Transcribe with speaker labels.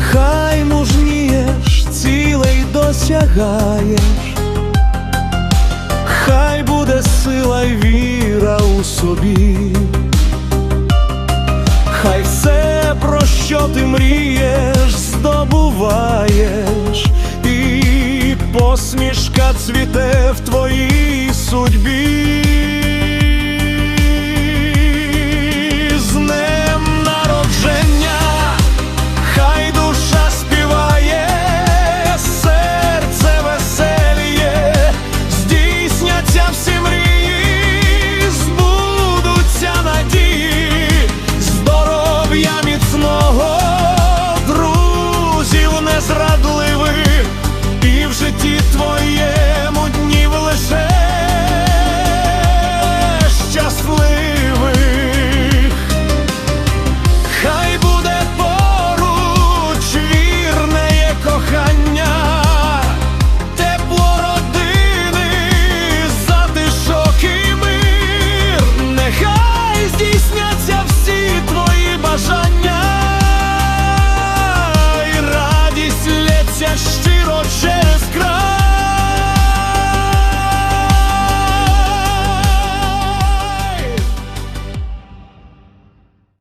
Speaker 1: нехай мужнієш, цілей досягаєш, хай буде сила й віра у собі, хай все, про що ти мрієш, здобуваєш, і посмішка цвіте в твоїй судьбі. зра.